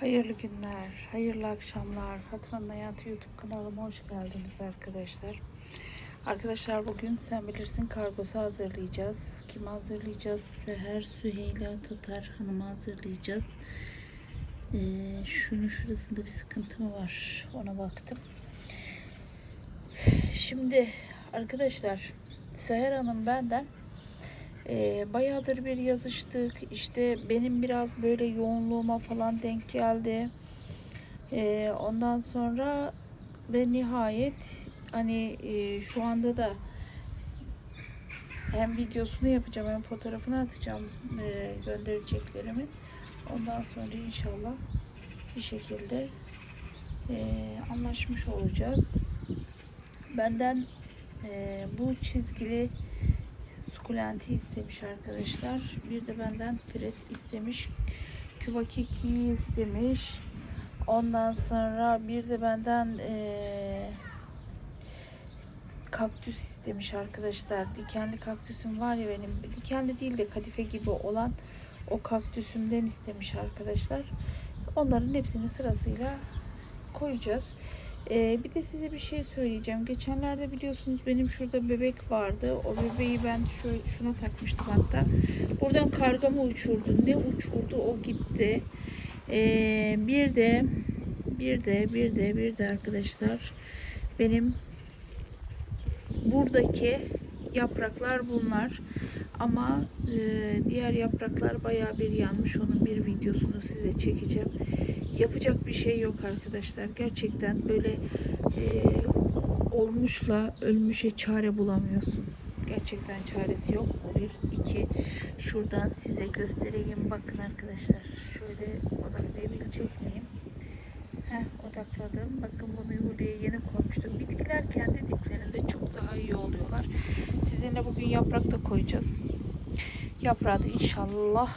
Hayırlı günler, hayırlı akşamlar. Fatma'nın Hayatı YouTube kanalıma hoş geldiniz arkadaşlar. Arkadaşlar bugün sen bilirsin kargosu hazırlayacağız. Kim hazırlayacağız? Seher Süheyla Tatar Hanım'ı hazırlayacağız. Ee, şunun şurasında bir sıkıntı mı var? Ona baktım. Şimdi arkadaşlar Seher Hanım benden e, bayağıdır bir yazıştık. İşte benim biraz böyle yoğunluğuma falan denk geldi. E, ondan sonra ve nihayet hani e, şu anda da hem videosunu yapacağım hem fotoğrafını atacağım e, göndereceklerimi. Ondan sonra inşallah bir şekilde e, anlaşmış olacağız. Benden e, bu çizgili sukulenti istemiş arkadaşlar. Bir de benden fret istemiş. Küvakiki istemiş. Ondan sonra bir de benden eee, kaktüs istemiş arkadaşlar. Dikenli kaktüsüm var ya benim. Dikenli değil de kadife gibi olan o kaktüsümden istemiş arkadaşlar. Onların hepsini sırasıyla koyacağız. Ee, bir de size bir şey söyleyeceğim. Geçenlerde biliyorsunuz benim şurada bebek vardı. O bebeği ben şu, şuna takmıştım hatta. Buradan karga uçurdu? Ne uçurdu? O gitti. Ee, bir de bir de bir de bir de arkadaşlar benim buradaki yapraklar bunlar. Ama e, diğer yapraklar bayağı bir yanmış. Onun bir videosunu size çekeceğim. Yapacak bir şey yok arkadaşlar. Gerçekten böyle e, olmuşla ölmüşe çare bulamıyorsun. Gerçekten çaresi yok. Bir. iki. Şuradan size göstereyim. Bakın arkadaşlar. Şöyle odaklayabilecek miyim? Heh, odakladım. Bakın bunu buraya yeni koymuştum. Bitkiler kendi diplerinde çok daha iyi oluyorlar. Sizinle bugün yaprak da koyacağız. Yaprağı da inşallah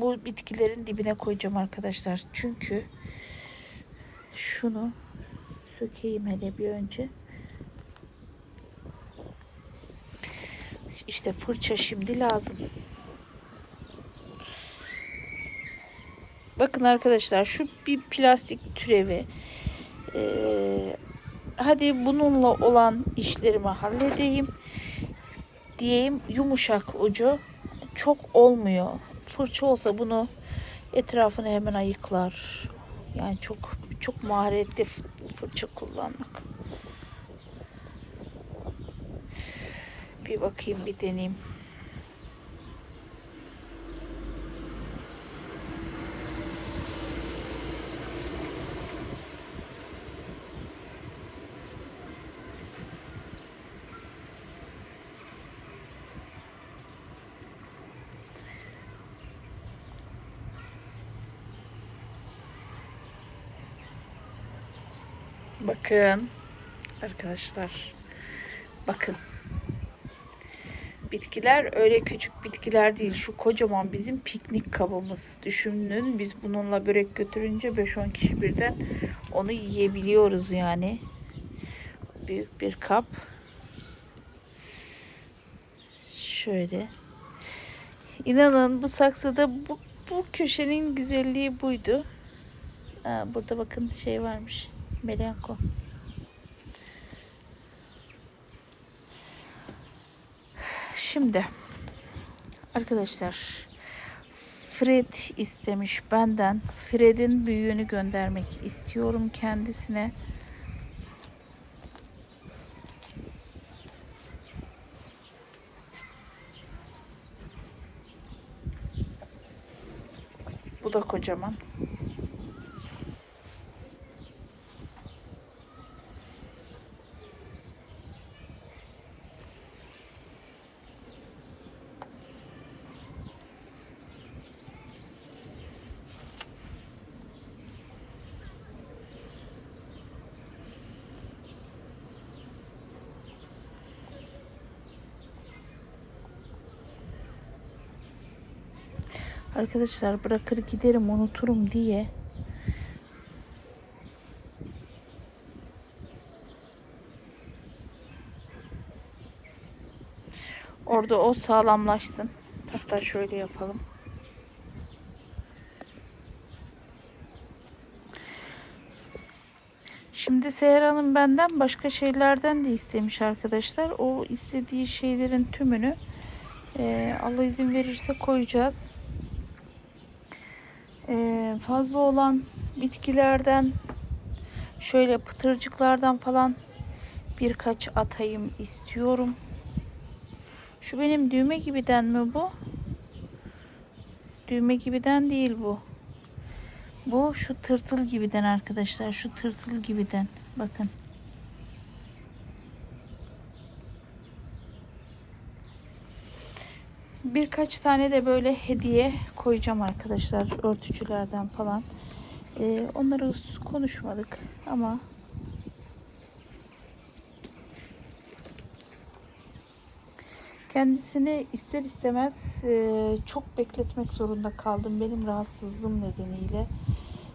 bu bitkilerin dibine koyacağım arkadaşlar. Çünkü şunu sökeyim hele bir önce. İşte fırça şimdi lazım. Bakın arkadaşlar şu bir plastik türevi. Ee, hadi bununla olan işlerimi halledeyim diyeyim yumuşak ucu çok olmuyor. Fırça olsa bunu etrafını hemen ayıklar. Yani çok çok maharetli fırça kullanmak. Bir bakayım bir deneyeyim. Bakın arkadaşlar. Bakın. Bitkiler öyle küçük bitkiler değil. Şu kocaman bizim piknik kabımız. Düşünün biz bununla börek götürünce 5-10 kişi birden onu yiyebiliyoruz yani. Büyük bir kap. Şöyle. İnanın bu saksıda bu, bu köşenin güzelliği buydu. Ha, burada bakın şey varmış. Melenko. Şimdi arkadaşlar Fred istemiş benden. Fred'in büyüğünü göndermek istiyorum kendisine. Bu da kocaman. Arkadaşlar bırakır giderim unuturum diye orada o sağlamlaşsın. Hatta şöyle yapalım. Şimdi Seher Hanım benden başka şeylerden de istemiş arkadaşlar. O istediği şeylerin tümünü e, Allah izin verirse koyacağız. Fazla olan bitkilerden şöyle pıtırcıklardan falan birkaç atayım istiyorum. Şu benim düğme gibiden mi bu? Düğme gibiden değil bu. Bu şu tırtıl gibiden arkadaşlar. Şu tırtıl gibiden. Bakın. Birkaç tane de böyle hediye koyacağım arkadaşlar. Örtücülerden falan. Ee, onları konuşmadık ama kendisini ister istemez e, çok bekletmek zorunda kaldım benim rahatsızlığım nedeniyle.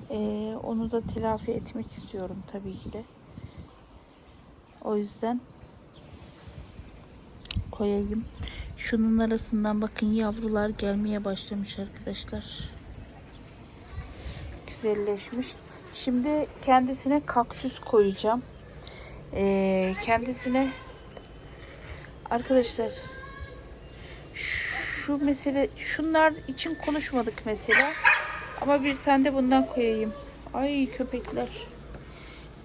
E, onu da telafi etmek istiyorum tabii ki de. O yüzden koyayım. Şunun arasından bakın yavrular gelmeye başlamış arkadaşlar. Güzelleşmiş. Şimdi kendisine kaktüs koyacağım. Ee, kendisine arkadaşlar şu mesele şunlar için konuşmadık mesela. Ama bir tane de bundan koyayım. Ay köpekler.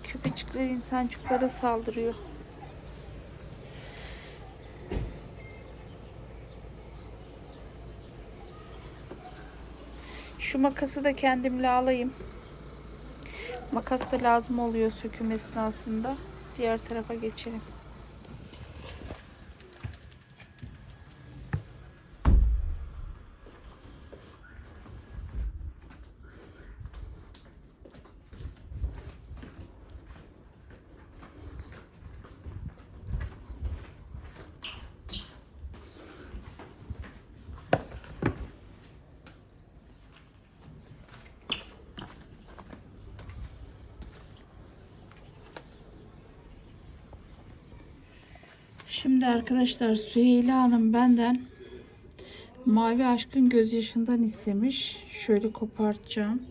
Köpecikler insancıklara saldırıyor. Şu makası da kendimle alayım. Makas da lazım oluyor söküm esnasında. Diğer tarafa geçelim. Şimdi arkadaşlar Süheyla Hanım benden Mavi Aşkın Gözyaşından istemiş. Şöyle kopartacağım.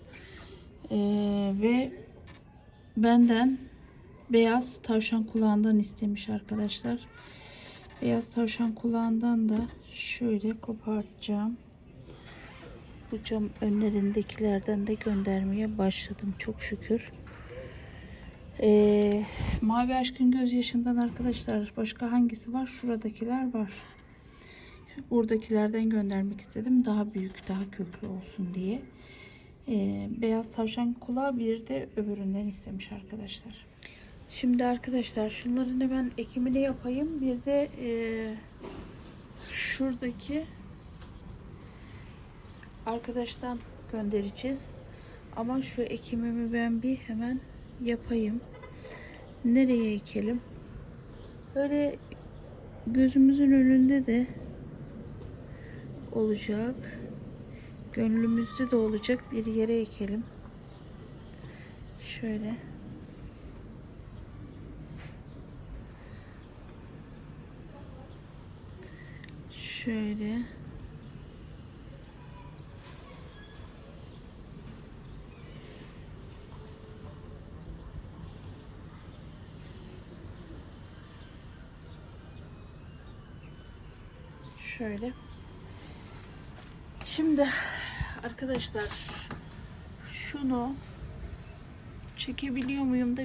Ee, ve benden beyaz tavşan kulağından istemiş arkadaşlar. Beyaz tavşan kulağından da şöyle kopartacağım. Bu cam önlerindekilerden de göndermeye başladım çok şükür. Ee, Mavi Aşkın Gözyaşından arkadaşlar başka hangisi var? Şuradakiler var. Buradakilerden göndermek istedim. Daha büyük, daha köklü olsun diye. Ee, beyaz tavşan kulağı bir de öbüründen istemiş arkadaşlar. Şimdi arkadaşlar şunların hemen ekimini yapayım. Bir de e, şuradaki arkadaştan göndereceğiz. Ama şu ekimimi ben bir hemen yapayım. Nereye ekelim? Böyle gözümüzün önünde de olacak. Gönlümüzde de olacak bir yere ekelim. Şöyle. Şöyle. Şöyle. Şimdi arkadaşlar şunu çekebiliyor muyum da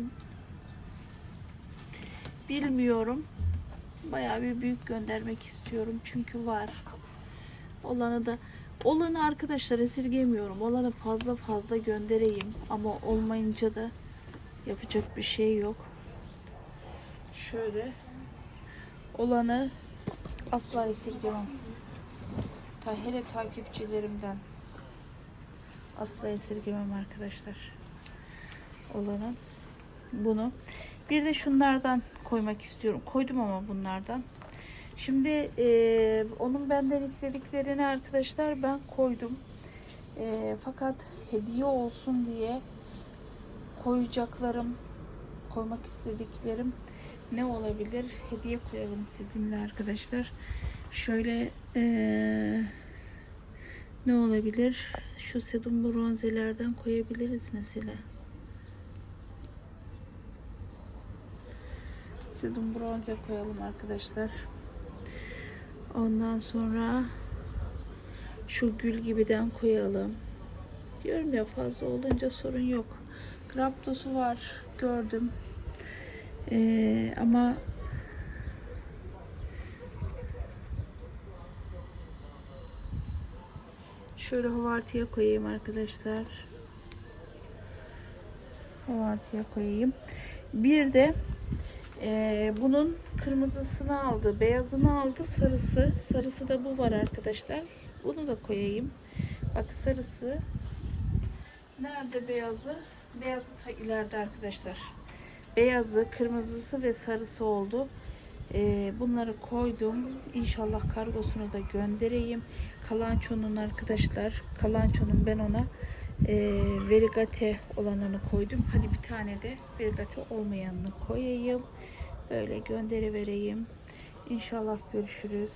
bilmiyorum. Bayağı bir büyük göndermek istiyorum çünkü var. Olanı da olanı arkadaşlar esirgemiyorum. Olanı fazla fazla göndereyim ama olmayınca da yapacak bir şey yok. Şöyle olanı asla esirgemem. Ta hele takipçilerimden asla esirgemem arkadaşlar. Olanı bunu. Bir de şunlardan koymak istiyorum. Koydum ama bunlardan. Şimdi e, onun benden istediklerini arkadaşlar ben koydum. E, fakat hediye olsun diye koyacaklarım, koymak istediklerim ne olabilir? Hediye koyalım sizinle arkadaşlar. Şöyle eee, ne olabilir? Şu sedum bronzelerden koyabiliriz mesela. Sedum bronze koyalım arkadaşlar. Ondan sonra şu gül gibiden koyalım. Diyorum ya fazla olunca sorun yok. Kraptosu var gördüm. Ee, ama şöyle hovartıya koyayım arkadaşlar. Hovartıya koyayım. Bir de ee, bunun kırmızısını aldı, beyazını aldı, sarısı. Sarısı da bu var arkadaşlar. Bunu da koyayım. Bak sarısı. Nerede beyazı? Beyazı ta ileride arkadaşlar. Beyazı, kırmızısı ve sarısı oldu. Ee, bunları koydum. İnşallah kargosunu da göndereyim. Kalanço'nun arkadaşlar. Kalanço'nun ben ona e, verigate olanını koydum. Hadi bir tane de verigate olmayanını koyayım. Böyle gönderi vereyim. İnşallah görüşürüz.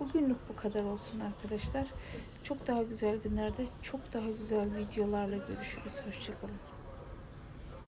Bugünlük bu kadar olsun arkadaşlar. Çok daha güzel günlerde çok daha güzel videolarla görüşürüz. Hoşçakalın.